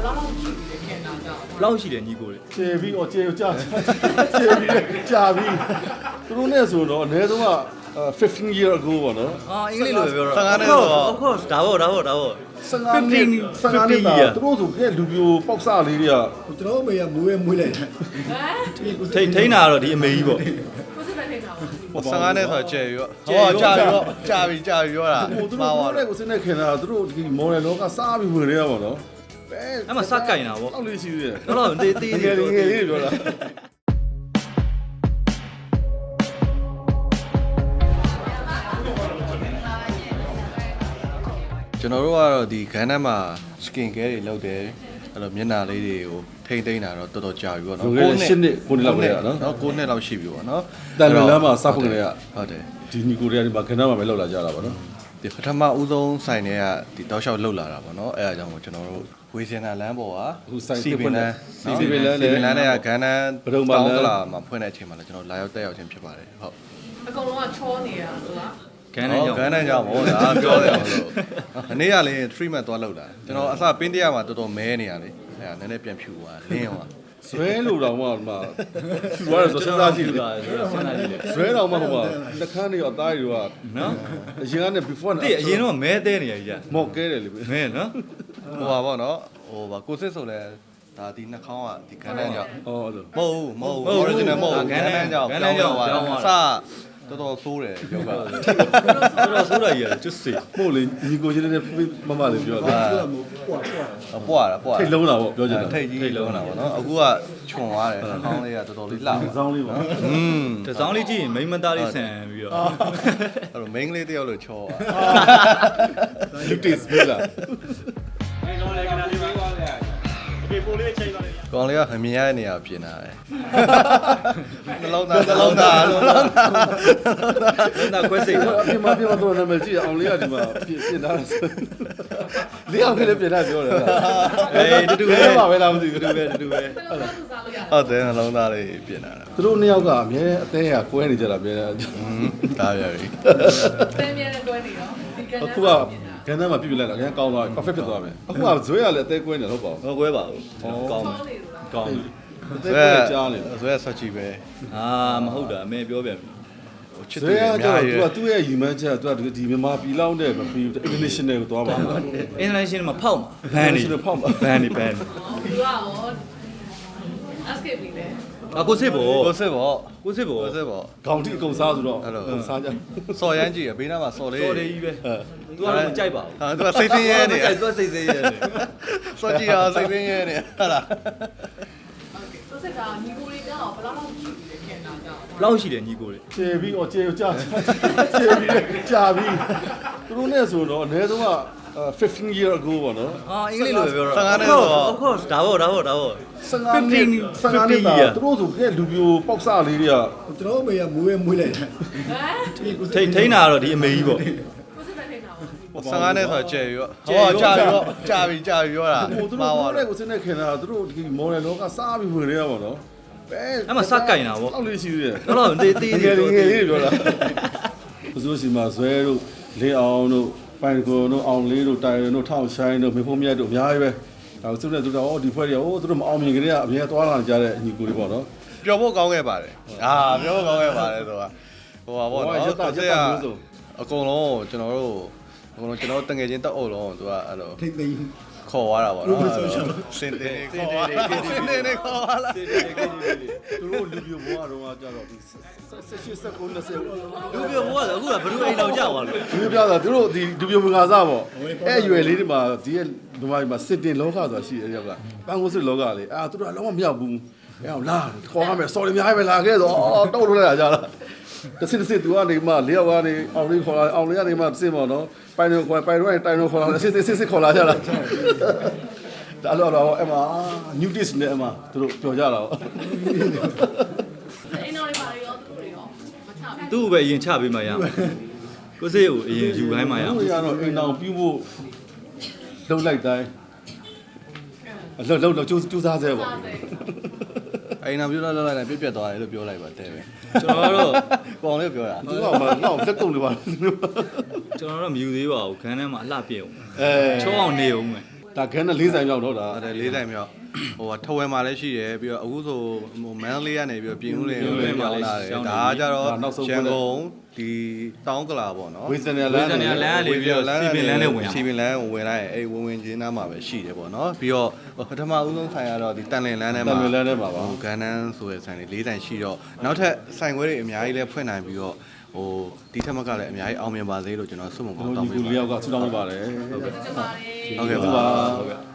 ဘယ်လောက်လောက်ရှိပြီလဲခင်တာကြောင့်ဘယ်လောက်ရှိတယ်ညီကိုလေးကျေပြီးတော့ကျေကြာကျေပြီးကြာပြီးသူတို့နဲ့ဆိုတော့အနည်းဆုံးက15 year ago ပေါ့နော်အာအင်္ဂလိပ်လိုပဲပြောတော့15နှစ်ဆိုတော့ of course ဒါပေါ့ဒါပေါ့ဒါပေါ့ 15နှစ်15နှစ်တာသူတို့ဆိုကဲလူပြိုပေါက်စလေးတွေကကျွန်တော်အမေကမွေးရမွေးလိုက်တယ်ဟမ်ထိထိန်းတာကတော့ဒီအမေကြီးပေါ့ကိုစစ်ပဲထိနေတာပါ15နှစ်ဆိုတော့ကျယ်ရောဟောကြာပြီရောကြာပြီကြာပြီရောတာဟိုသူမှာတို့ပါတို့လည်းကိုစနေခင်တာသူတို့ဒီမော်ဒယ်လောကစားပြီးဝင်နေရပါတော့ဘယ် အဲ့မှာစကင်တာပေါ့အောက်လေးရှိသေးတယ်တော့တော့တေးတေးငယ်လေးငယ်လေးပြောတာကျွန်တော်တို့ကတော့ဒီခန်းထဲမှာ skin care တွေလုပ်တယ်အဲ့တော့မျက်နှာလေးတွေကိုထိမ့်သိမ့်တာတော့တော်တော်ကြာပြီပေါ့နော်9နှစ်9နှစ်လောက်ပဲနော်နော်9နှစ်လောက်ရှိပြီပေါ့နော်တန်လွန်လမ်းမှာစဖွင့်ကြရဟုတ်တယ်ဒီနီကိုရီးယားဒီမှာခဏမှပဲလောက်လာကြတာပါနော်ဒီပထမဦးဆုံးဆိုင်တွေကဒီတောက်လျှောက်လှုပ်လာတာပေါ့နော်အဲ့အကြောင်းကိုကျွန်တော်တို့ ဝေစင်နာလမ်းပေါ်ကအခုဆိုင်စီတစ်ပဖွင်င့်လတယ်န်းစီပင်လန်းစီနဲ့ပင်လန်းတွေကဂန်းနန်းပဒုံပါလမ်း တောင်းတလာမှာဖွင့်တဲ့အချိန်မှာလည်းကျွန်တော်လာရောက်တက်ရောက်ခြင်းဖြစ်ပါတယ်ဟုတ်အကုန်လုံးကချောနေတာသူကခန်းနဲ့ကြောင့်ဂန်းနန်းကြောင့်ဗောဒါပြောတယ်အောင်လို့အနည်းကလည်း treatment သွားလုပ်တာကျွန်တော်အစပင်းတရားမှာတော်တော်မဲနေရလေအဲ့ဒါနည်းနည်းပြန်ဖြူသွားလင်းသွားဇွဲလို့တော့မှဒီမှာဖြူသွားတယ်ဆိုစဉ်းစားကြည့်ပြလေတာဆိုတော့စဉ်းစားကြည့်လေဇွဲတော့မှဟိုမှာလက်ခန်းတွေရောအသားတွေရောနော်အရင်ကနေ before တိအရင်တော့မဲသေးနေရကြီးမော့ကဲတယ်လေ မဲနော် ဟိုပါဗောနော်ဟိုပါကိုစစ်ဆိုလဲဒါဒီနှာခေါင်းကဒီဂန်းနန်းကြောင့် ဟောအဲ့လို မဟုတ်ဘူးမဟုတ်ဘူး original မဟုတ်ဘူးဂန်းနန်းကြောင့်ပြောင်းသွားတာစတော်တော်ဆိုးတယ်ယောဂ တော်တော်ဆိုးတာကြီးရတယ်ကျွတ်စီ မို့လေညီကိုချင်းနဲ့မမလေးပြောတာ သူကမပွားပွား ပွားတာပွား ထိတ်လုံးတာပေါ့ပြောချင်တာ ထိတ်ကြီးလုံးတာဗောနော်အခုကခြုံသွားတယ်နှာခေါင်းလေးကတော်တော်လေးလှပါ စောင်းလေးပေါ့ อืม တစောင်းလေးကြည့်ရင်မိမသားလေးဆန်ပြီးတော့ အဲ့တော့ main လေးတယောက်လို့ချောอ่ะ လူတစ်ပြီလား ကောင်လေးကမမြင်ရတဲ့နေရာပြင်လာတယ်နှလုံးသားနှလုံးသားနှလုံးသားဒါခွဲစိတ်တော့အပြင်မှာပြင်မှာတော့နာမည်ကြည့်အောင်လေးကဒီမှာပြင်ပြင်ထားတယ်လေးအောင်ကလေးပြင်ထားပြောတယ်လားအေးတူတူပဲပါပဲလားမသိဘူးတူတူပဲတူတူပဲဘယ်လိုလဲသူစားလို့ရတယ်ဟုတ်တယ်နှလုံးသားလေးပြင်လာတာသူတို့နှစ်ယောက်ကအမြဲအသေးရကွဲနေကြတာမြဲတယ်ဒါပြပြီတဲမြဲနဲ့တွဲနေတော့ဒီကန်အခုက ကန်းသားမှာပြပြလိုက်တာအရင်ကောင်းသွားပြီ perfect ဖြစ်သွားပြီအခုကဇွဲရလည်းအသေးကွဲနေတော့ပေါ့ မကွဲပါဘူးကောင်းချောနေလို့လားကောင်းအသေးကွဲကြားနေဆိုရဆက်ကြည့်ပဲအာမဟုတ်တာအမေပြောပြန်ပြီဟိုချစ်ဇွဲသူရအကျများတော့ကြီးသူကသူ့ရဲ့ယူမှန်းချက်ကသူကဒီမြန်မာပြည်လောက်တဲ့မပြီး international ကိုသွားပါဘူး international မှာဖောက်မှာဘန်နေ international ဖောက်မှာ ဘန်နေဘန်နေ သူကရော escape ပြီလေအကိုစစ်ဘောကိုစစ်ဗောကိုစစ်ဘောကိုစစ်ဗောခေါင်းတိအကုန်စားဆိုတော့အဲ့လိုအကုန်စားကြစော်ရမ်းကြည့်ရဘေးနားမှာစော်လေးတော်တယ်ကြီးပဲအဲသူကတော့မကြိုက်ပါဘူးဟာသူကစိတ်ဆင်းရဲနေသူကစိတ်ဆင်းရဲနေစော်ကြည့်ရစိတ်ဆင်းရဲနေဟာလားသူစစ်ကညီကိုလေးကြောင့်ဘယ်လောက်လောက်ရှိပြီလဲခင်တာကြောင့်ဘယ်လောက်ရှိတယ်ညီကိုလေးကျေပြီးတော့ကျေကြာကျေပြီးကြာပြီးသူတို့နဲ့ဆိုတော့အနည်းဆုံးက 15 year ago ပေါ့နော်အာအင်္ဂလိပ်လိုပဲပြောတော့ 15နှစ်ဆိုတော့ of course ဒါပေါ့ဒါပေါ့ဒါပေါ့ 15နှစ်15နှစ်တာသူတို့ဆိုကဲလူပြိုပေါက်စလေးတွေကကျွန်တော်အမေကမွေးရမွေးလိုက်တယ်ဟမ်ထိထိန်းတာကတော့ဒီအမေကြီးပေါ့ကိုစစ်ပဲထိနေတာပါ15နှစ်ဆိုတော့ကျယ်ရောဟောကြာပြီရောကြာပြီကြာပြီရောတာဟိုသူမှာတို့ပါတို့လည်းကိုစနေခင်တာသူတို့ဒီမော်ဒယ်လောကစားပြီးဝင်နေရပါတော့ဘယ်အဲ့မှာစကင်တာပေါ့အောက်လေးရှိသေးတယ်တော့တော့တေးတေးငယ်လေးငယ်လေးပြောတာဘယ်သူရှိမှဇွဲတို့လင်းအောင်တို့ ပိုင်ကိုတို့အောင်လေးတို့တိုင်တို့ထောက်ဆိုင်တို့မေဖို့မြတ်တို့အများကြီးပဲဒါသူတို့လည်းသူတို့အော်ဒီဖွဲ့တွေအော်သူတို့မအောင်မြင်ကြတဲ့အများသွားလာကြတဲ့ညီကိုတွေပေါ့နော်ပျော်ဖို့ကောင်းခဲ့ပါတယ်အာပျော်ဖို့ကောင်းခဲ့ပါတယ်ဆိုတာဟိုပါဗောနော်ရက်တာရက်တာမျိုးစုံအကုန်လုံးကျွန်တော်တို့အ ကုန်လုံးကျွန်တော်တငယ်ချင်းတက်အုပ်လုံးသူကအဲ့လိုထိတ်သိမ်း ခေါ်သွားတာဗောနော်စင်တင်နေခေါ်သွားစင်တင်နေခေါ်သွားလား သူတို့လူပြိုဘွားတော့ကြတော့ဒီ16 19 20လူပြဘိုးကလည်းအခုကဘ누구အိမ်တော်ကြောက်သွားလို့ဒီပြတာသူတို့ဒီလူပြိုမင်္ဂလာစားပေါ့အဲ့အရွယ်လေးတွေမှာဒီရဲ့ဒီမှာမှာစစ်တင်လောကဆိုတာရှိတယ်ရပါပန်းကိုစစ်လောကလေးအာသူတို့ကလုံးဝမရောက်ဘူးအဲ့အောင်လာခေါ်ရမယ် sorry အများကြီးပဲလာခဲ့တော့တောက်လို့လိုက်ကြ တာတစ်စစ်တစ်စစ်သူကနေမှလေးယောက်ကနေအောင်လေးခေါ်လာအောင်လေးကနေမှတစ်စစ်ပေါ့နော်ပိုင်တော့ခေါ်ပိုင်တော့တိုင်တော့ခေါ်လာစစ်စစ်စစ်ခေါ်လာကြတာဒါတော့တော့အမ new dish နဲ့အမသူတို့ပြောကြတာပေါ့အိမ်တော်တွေပါရောသူတို့တွေရောမချဘူးသူ့ကိုပဲအရင်ချပေးမှရမှာကိုစစ်ကိုအရင်ယူခိုင်းမှရဘုမှာရားတော့အိမ်တော်ပြုဖို့လှုပ်လိုက်တိုင်းလှုပ်လှုပ်လှုပ်ကျိုးကျိုးစားစေပေါ့စားစေ အိမ်နာပြောလိုက်လိုက်လိုက်ပြက်ပြက်သွားတယ်လို့ပြောလိုက်ပါတဲ့ပဲကျွန်တော်တော့ပေါင်လေးပြောတာသူကမှတော့လက်ကုံတွေပါကျွန်တော်တော့မယူသေးပါဘူးခန်းထဲမှာအလှပြည့်အောင်အဲချောအောင်နေအောင်မယ်ဒါခန်းနဲ့လေးဆိုင်မြောက်တော့ဒါအဲ့ဒါလေးတိုင်မြောက် ဟိုကထဝယ်မှာလည်းရှိတယ်ပြီးတော့အခုဆိုဟိုမန္တလေးကနေပြီးတော့ပြင်ဦးလင်းကိုလည်းပြောင်းလာတယ်ဒါကကြတော့ရန်ကုန်ဒီတောင်းကလာပေါ့နော်ဝေစနယ်လန်းဝေစနယ်လန်းကနေပြီးတော့စီပင်လန်းနဲ့ဝင်အောင်စီပင်လန်းကိုဝင်လိုက်ရင်အဲ့ဝင်ဝင်ချင်းနားမှာပဲရှိတယ်ပေါ့နော်ပြီးတော့ပထမဦးဆုံးဆိုင်ကတော့ဒီတန်လင်လန်းထဲမှာတန်လင်လန်းထဲမှာပါဟိုဂန်နန်းဆိုတဲ့ဆိုင်လေး၄တိုင်ရှိတော့နောက်ထပ်ဆိုင်ခွဲတွေအများကြီးလည်းဖွင့်နိုင်ပြီးတော့ဟိုဒီထက်မကလည်းအများကြီးအောင်မြင်ပါစေလို့ကျွန်တော်ဆုမွန်ကောကျွန်င်းတောတော်င်းဒီပေးလူပါလေးယောက်ကဆူတောင်းပေးပါတယ်ဟုတ်ကဲ့ကျမလေးဟုတ်ကဲ့ဟုတ်ပါပါဟုတ်ကဲ့